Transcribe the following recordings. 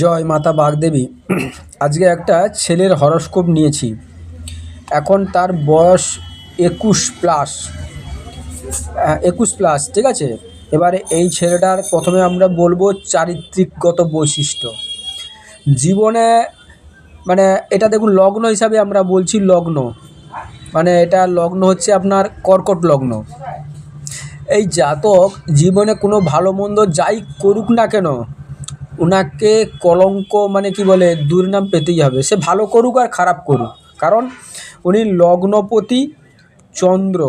জয় মাতা বাগদেবী, আজকে একটা ছেলের হরস্কোপ নিয়েছি। এখন তার বয়স একুশ প্লাস। একুশ প্লাস, ঠিক আছে? এবারে এই ছেলেটার প্রথমে আমরা বলব চারিত্রিকগত বৈশিষ্ট্য। জীবনে মানে এটা দেখুন, লগ্ন হিসাবে আমরা বলছি লগ্ন। মানে এটা লগ্ন হচ্ছে আপনার কর্কট লগ্ন। এই জাতক জীবনে কোনো ভালো মন্দ যাই করুক না কেন ওনাকে কলঙ্ক মানে কি বলে, দুর্নাম পেতেই হবে। সে ভালো করুক আর খারাপ করুক। কারণ উনি লগ্নপতি চন্দ্র।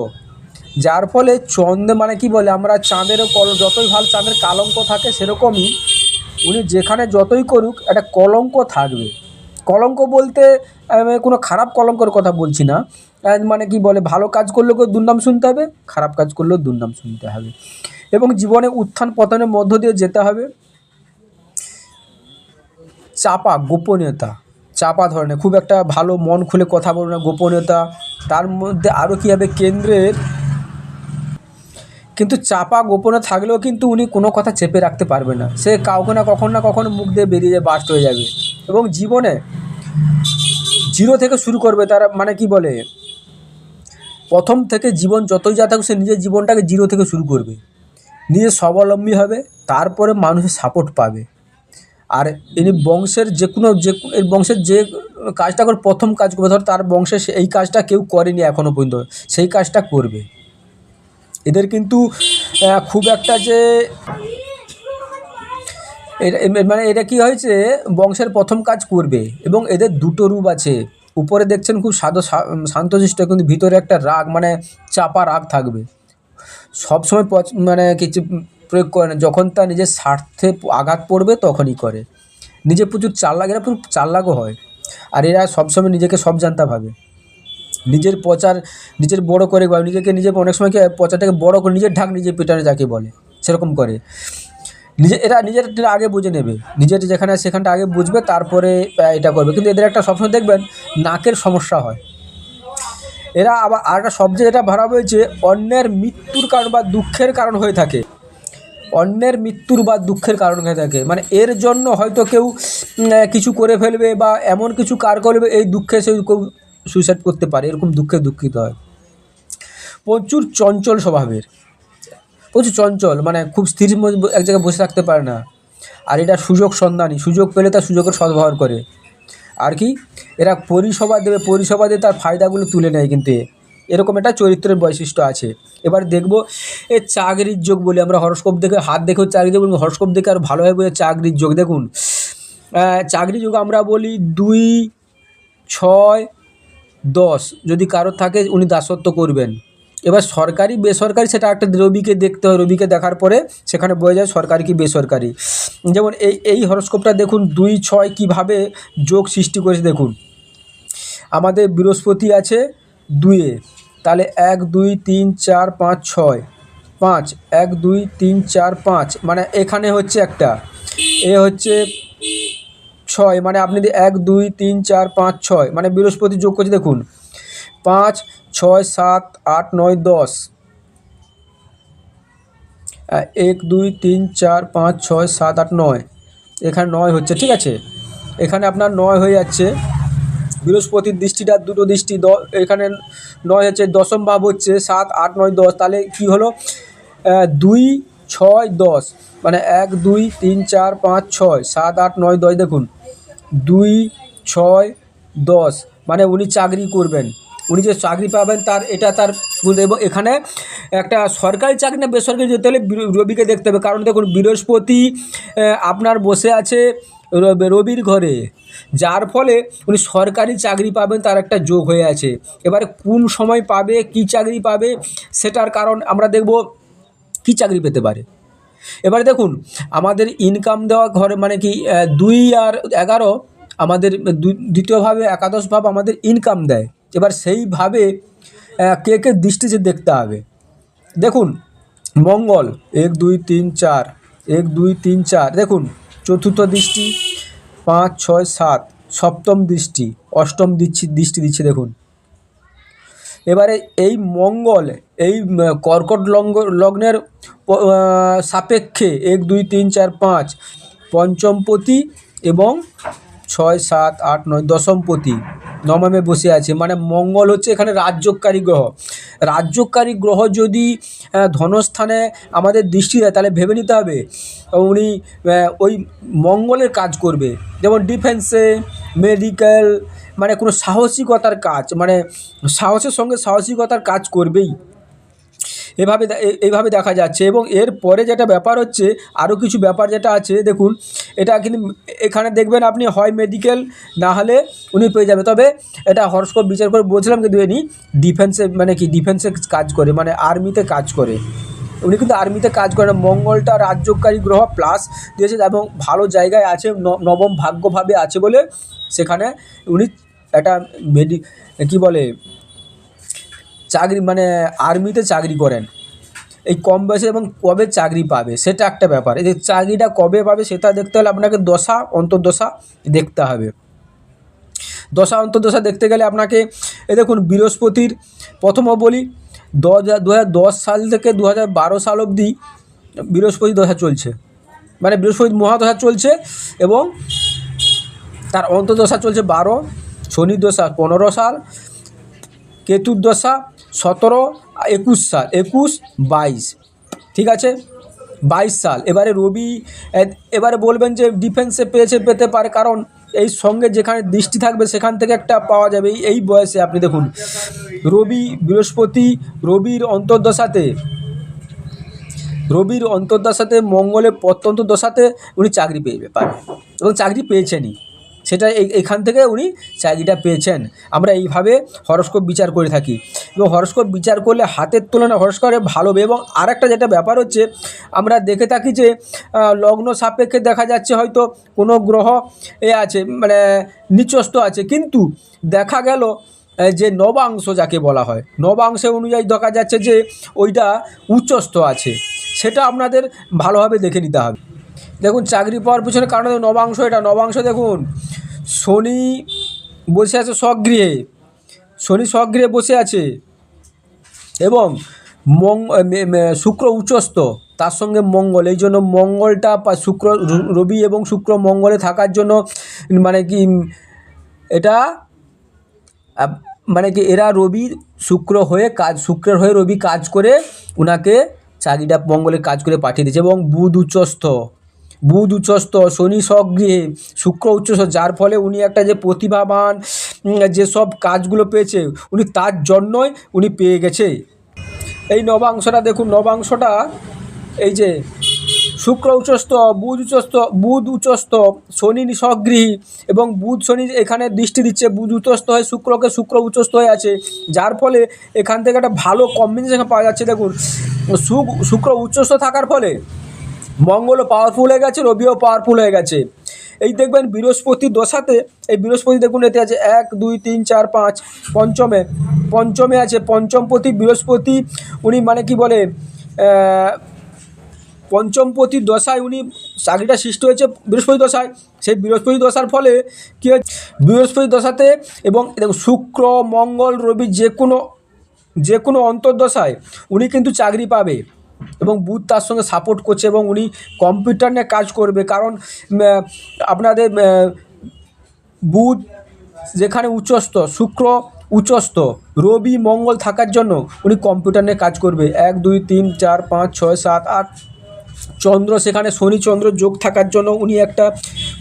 যার ফলে চন্দ্র মানে কি বলে, আমরা চাঁদেরও কল, যতই ভালো চাঁদের কালঙ্ক থাকে সেরকমই উনি যেখানে যতই করুক একটা কলঙ্ক থাকবে। কলঙ্ক বলতে কোনো খারাপ কলঙ্কর কথা বলছি না। মানে কি বলে, ভালো কাজ করলেও কেউ দুর্নাম শুনতে হবে, খারাপ কাজ করলেও দুর্নাম শুনতে হবে। এবং জীবনে উত্থান পতনের মধ্য দিয়ে যেতে হবে। চাপা, গোপনীয়তা। চাপা ধরনের, খুব একটা ভালো মন খুলে কথা বলবে না, গোপনীয়তা। তার মধ্যে আরও কী হবে? কেন্দ্রের কিন্তু চাপা গোপনে থাকলেও কিন্তু উনি কোনো কথা চেপে রাখতে পারবে না। সে কাউকে না কখন না কখন মুখ দিয়ে বেরিয়ে বাস্ট হয়ে যাবে। এবং জীবনে জিরো থেকে শুরু করবে তারা মানে কি বলে? প্রথম থেকে জীবন যতই যা থাকুক, সে নিজের জীবনটাকে জিরো থেকে শুরু করবে। নিজে স্বাবলম্বী হবে, তারপরে মানুষের সাপোর্ট পাবে। আর ইনি বংশের যে কোনো, যে এর বংশের যে কাজটা করে, প্রথম কাজ করবে, ধর তার বংশে এই কাজটা কেউ করেনি এখনও পর্যন্ত, সেই কাজটা করবে। এদের কিন্তু খুব একটা যে মানে এটা কি হয়েছে, বংশের প্রথম কাজ করবে এবং এদের দুটো রূপ আছে। উপরে দেখছেন খুব সাদো শান্তশিষ্ট, কিন্তু ভিতরে একটা রাগ মানে চাপা রাগ থাকবে। সবসময় মানে কিছু প্রয়োগ করে না। যখন তার নিজের স্বার্থে আঘাত পড়বে, তখনই করে। নিজে প্রচুর চাল্লাক, এরা প্রচুর চাল্লাকও হয়। আর এরা সবসময় নিজেকে সব জানতা ভাবে। নিজের প্রচার নিজের বড় করে বা নিজেকে নিজে অনেক সময় প্রচারটাকে বড় করে নিজের ঢাক নিজে পেটানো যাকে বলে, সেরকম করে। নিজে, এরা নিজের আগে বুঝে নেবে। নিজের যেখানে সেখানটা আগে বুঝবে, তারপরে এটা করবে। কিন্তু এদের একটা সবসময় দেখবেন, নাকের সমস্যা হয়। এরা আবার, আর একটা সবচেয়ে যেটা ভাড়া হয়েছে, অন্যের মৃত্যুর কারণ বা দুঃখের কারণ হয়ে থাকে। অন্যের মৃত্যুর বা দুঃখের কারণ হয়ে থাকে। মানে এর জন্য হয়তো কেউ কিছু করে ফেলবে বা এমন কিছু কার করবে, এই দুঃখে সে কেউ সুইসাইড করতে পারে, এরকম দুঃখে দুঃখিত হয়। প্রচুর চঞ্চল স্বভাবের। প্রচুর চঞ্চল মানে খুব স্থির এক জায়গায় বসে থাকতে পারে না। আর এটা সুযোগ সন্ধানী, সুযোগ পেলে তার সুযোগের সদ্ব্যবহার করে। আর কি? এরা পরিষেবা দেবে পরিষেবা দিয়ে তার ফায়দাগুলো তুলে নেয় কিন্তু। এরকম একটা চরিত্রের বৈশিষ্ট্য আছে। এবার দেখব, এ চাকরির যোগ বলি আমরা, হরস্কোপ দেখে, হাত দেখেও চাকরি যোগ হরস্কোপ দেখে আর ভালোভাবে বোঝে চাকরির যোগ। দেখুন চাকরি যোগ আমরা বলি দুই, ছয়, দশ। যদি কারোর থাকে, উনি দাসত্ব করবেন। এবার সরকারি, বেসরকারি সেটা একটা রবিকে দেখতে হয়, রবিকে দেখার পরে সেখানে বোঝা যায় সরকারি কি বেসরকারি। যেমন এই এই হরস্কোপটা দেখুন, দুই, ছয় কীভাবে যোগ সৃষ্টি করেছে। দেখুন, আমাদের বৃহস্পতি আছে দুইয়ে। তাহলে এক, দুই, তিন, চার, পাঁচ, ছয়। পাঁচ, এক, দুই, তিন, চার, পাঁচ। মানে এখানে হচ্ছে একটা। এ হচ্ছে ছয়। মানে আপনি যদি এক, দুই, তিন, চার, পাঁচ, ছয় মানে বৃহস্পতি যোগ করছে, দেখুন। পাঁচ, ছয়, সাত, আট, নয়, দশ। এক, দুই, তিন, চার, পাঁচ, ছয়, সাত, আট, নয়। এখানে নয় হচ্ছে, ঠিক আছে? এখানে আপনার নয় হয়ে যাচ্ছে বৃহস্পতির দৃষ্টিটা দুটো দৃষ্টি, দ, এখানে নয় হচ্ছে দশম ভাব হচ্ছে সাত, আট, নয়, দশ। তাহলে কি হলো? দুই, ছয়, দশ। মানে এক, দুই, তিন, চার, পাঁচ, ছয়, সাত, আট, নয়, দশ। দেখুন, দুই, ছয়, দশ। মানে উনি চাকরি করবেন। উনি যে চাকরি পাবেন তার, এটা তার এবং এখানে একটা সরকারি চাকরি না বেসরকারি যেতে হলে রবিকে দেখতে হবে। কারণ দেখুন, বৃহস্পতি আপনার বসে আছে রব- রবির ঘরে। যার ফলে উনি সরকারি চাকরি পাবেন, তার একটা যোগ হয়ে আছে। এবারে কোন সময় পাবে, কি চাকরি পাবে, সেটার কারণ আমরা দেখব কি চাকরি পেতে পারে। এবারে দেখুন, আমাদের ইনকাম দেওয়া ঘরে মানে কি দুই আর এগারো আমাদের দ্বিতীয়ভাবে একাদশ ভাব আমাদের ইনকাম দেয়। এবার সেইভাবে কে কে দৃষ্টি যে দেখতে হবে। দেখুন, মঙ্গল, এক, দুই, তিন, চার, এক, দুই, তিন, চার, দেখুন, চতুর্থ দৃষ্টি পাঁচ, ছয়, সাত, সপ্তম দৃষ্টি, অষ্টম দৃষ্টি দৃষ্টি দিচ্ছে দেখুন। এবারে এই মঙ্গল, এই কর্কট লঙ্গ, লগ্নের সাপেক্ষে এক, দুই, তিন, চার, পাঁচ পঞ্চমপতি এবং ছয়, সাত, আট, নয় দশমপতি নবমে বসে আছে। মানে মঙ্গল হচ্ছে এখানে রাজ্যকারী গ্রহ। রাজ্যকারী গ্রহ যদি ধনস্থানে আমাদের দৃষ্টি দেয়, তাহলে ভেবে নিতে হবে। উনি ওই মঙ্গলের কাজ করবে। যেমন ডিফেন্সে, মেডিকেল মানে কোনো সাহসিকতার কাজ মানে সাহসের সঙ্গে সাহসিকতার কাজ করবেই। এভাবে এইভাবে দেখা যাচ্ছে এবং এর পরে যেটা ব্যাপার হচ্ছে আরও কিছু ব্যাপার যেটা আছে, দেখুন, এটা কিন্তু এখানে দেখবেন আপনি হয় মেডিকেল না হলে উনি পেয়ে যাবে তবে এটা হরস্কোপ বিচার করে বলছিলাম কিন্তু ইনি ডিফেন্সে মানে কি ডিফেন্সে কাজ করে মানে আর্মিতে কাজ করে উনি কিন্তু আর্মিতে কাজ করে না। মঙ্গলটা রাজ্যকারী গ্রহ প্লাস দিয়েছে এবং ভালো জায়গায় আছে নবম ভাগ্যভাবে আছে বলে সেখানে উনি একটা মেডি কী বলে চাকরি মানে আর্মিতে চাকরি করেন। এই কম বয়সে এবং কবে চাকরি পাবে, সেটা একটা ব্যাপার। এই যে চাকরিটা কবে পাবে, সেটা দেখতে হলে আপনাকে দশা, অন্তর্দশা দেখতে হবে। দশা, অন্তর্দশা দেখতে গেলে আপনাকে এ দেখুন, বৃহস্পতির, প্রথম বলি দু হাজার সাল থেকে দু হাজার বারো সাল অবধি বৃহস্পতি দশা চলছে। মানে বৃহস্পতি মহাদশা চলছে এবং তার অন্তর্দশা চলছে বারো, শনি দশা পনেরো সাল, কেতুর দশা সতেরো, একুশ সাল, একুশ, বাইশ। ঠিক আছে? বাইশ সাল। এবারে রবি এবারে বলবেন যে ডিফেন্সে পেয়েছে, পেতে পারে। কারণ এই সঙ্গে যেখানে দৃষ্টি থাকবে, সেখান থেকে একটা পাওয়া যাবে। এই- বয়সে আপনি দেখুন, রবি বৃহস্পতি, রবির অন্তর্দশাতে রবির অন্তর্দশাতে, মঙ্গলের প্রত্যন্ত দশাতে উনি চাকরি পেয়ে পারেন এবং চাকরি পেয়েছেনই। সেটা এখান থেকে উনি চাকরিটা পেয়েছেন। আমরা এইভাবে হরস্কোপ বিচার করে থাকি। এবং হরস্কোপ বিচার করলে হাতের তুলনায় হরস্কোপে ভালো এবং আরেকটা যেটা ব্যাপার হচ্ছে, আমরা দেখে থাকি যে লগ্ন সাপেক্ষে দেখা যাচ্ছে হয়তো কোনো গ্রহ এ আছে মানে নিচস্ত আছে। কিন্তু দেখা গেল যে নবাংশ যাকে বলা হয়, নবাংশ অনুযায়ী দেখা যাচ্ছে যে ওইটা উচ্চস্থ আছে। সেটা আপনাদের ভালোভাবে দেখে নিতে হবে। দেখুন, চাকরি পাওয়ার পিছনে কারণ নবাংশ, এটা নবাংশ দেখুন। শনি বসে আছে স্বগৃহে। শনি স্বগৃহে বসে আছে এবং মং মে- মে- শুক্র উচ্চস্থ, তার সঙ্গে মঙ্গল। এই জন্য মঙ্গলটা শুক্র রবি এবং শুক্র মঙ্গলে থাকার জন্য মানে কি, এটা মানে কি, এরা রবি, শুক্র হয়ে কাজ, শুক্রের হয়ে রবি কাজ করে ওনাকে চাকরিটা মঙ্গলের কাজ করে পাঠিয়ে দিয়েছে এবং বুধ উচ্চস্থ। বুধ উচ্চস্থ শনি স্বগৃহে শুক্র উচ্চস্থ। যার ফলে উনি একটা যে প্রতিভাবান উম, যেসব কাজগুলো পেয়েছে উনি তার জন্যই উনি পেয়ে গেছে। এই নবাংশটা দেখুন নবাংশটা এই যে শুক্র উচ্চস্থ বুধ উচ্চস্থ বুধ উচ্চস্থ শনি স্বগৃহী এবং বুধ শনি এখানে দৃষ্টি দিচ্ছে বুধ উচ্চস্থ হয়ে শুক্রকে শুক্র উচ্চস্থ হয়ে আছে। যার ফলে এখান থেকে একটা ভালো কম্বিনেশন পাওয়া যাচ্ছে। দেখুন শুক- শুক্র উচ্চস্থ থাকার ফলে মঙ্গলও পাওয়ারফুল হয়ে গেছে, রবিও পাওয়ারফুল হয়ে গেছে। এই দেখবেন বৃহস্পতি দশাতে, এই বৃহস্পতি দেখুন, এতে আছে এক, দুই, তিন, চার, পাঁচ, পঞ্চমে পঞ্চমে আছে, পঞ্চমপতি, বৃহস্পতি, উনি মানে কি বলে পঞ্চমপতি দশায় উনি চাকরিটা সৃষ্টি হয়েছে বৃহস্পতি দশায়। সেই বৃহস্পতি দশার ফলে কী হচ্ছে বৃহস্পতি দশাতে এবং শুক্র, মঙ্গল, রবি যে কোনো যে কোনো অন্তর্দশায় উনি কিন্তু চাকরি পাবে। এবং বুথ তার সঙ্গে সাপোর্ট করছে এবং উনি কম্পিউটার নিয়ে কাজ করবে। কারণ আপনাদের বুধ যেখানে উচ্চস্থ, শুক্র উচ্চস্ত রবি, মঙ্গল থাকার জন্য উনি কম্পিউটার নিয়ে কাজ করবে। এক, দুই, তিন, চার, পাঁচ, ছয়, সাত, আট চন্দ্র, সেখানে শনি চন্দ্র যোগ থাকার জন্য উনি একটা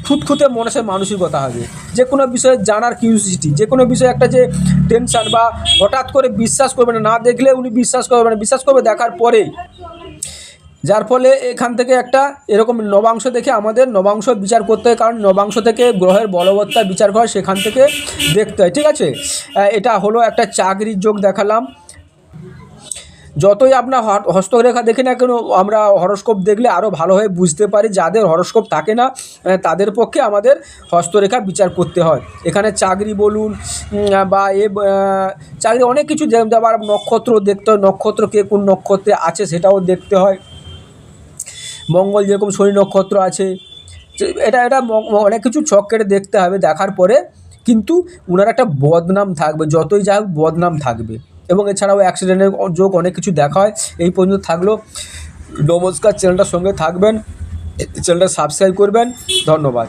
খুঁতখুঁতে মনসের মানসিকতা হবে। যে কোনো বিষয়ে জানার কিউরিসিটি যে কোনো বিষয়ে একটা যে টেনশন বা হঠাৎ করে বিশ্বাস করবে না না দেখলে উনি বিশ্বাস করবে না, বিশ্বাস করবে দেখার পরে যার ফলে এখান থেকে একটা এরকম নবাংশ দেখে আমাদের নবাংশ বিচার করতে হয়, কারণ নবাংশ থেকে গ্রহের বলবত্তা বিচার করা সেখান থেকে দেখতে হয়। ঠিক আছে? এটা হলো একটা চাকরির যোগ দেখালাম। যতই আপনার হস্তরেখা দেখি না কেন, আমরা হরস্কোপ দেখলে আরও ভালোভাবে বুঝতে পারি যাদের হরস্কোপ থাকে না তাদের পক্ষে আমাদের হস্তরেখা বিচার করতে হয়। এখানে চাকরি বলুন বা এ চাকরি অনেক কিছু আবার নক্ষত্র দেখতে হয়, নক্ষত্র কে কোন নক্ষত্রে আছে সেটাও দেখতে হয়। মঙ্গল যেরকম শনি নক্ষত্র আছে এটা এটা অনেক কিছু ছক কেটে দেখতে হবে দেখার পরে, কিন্তু ওনার একটা বদনাম থাকবে, যতই যা হোক বদনাম থাকবে। এবং এছাড়াও অ্যাক্সিডেন্টের যোগ অনেক কিছু দেখা হয়। এই পর্যন্ত থাকল। নমস্কার চ্যানেলটার সঙ্গে থাকবেন। চ্যানেলটা সাবস্ক্রাইব করবেন। ধন্যবাদ।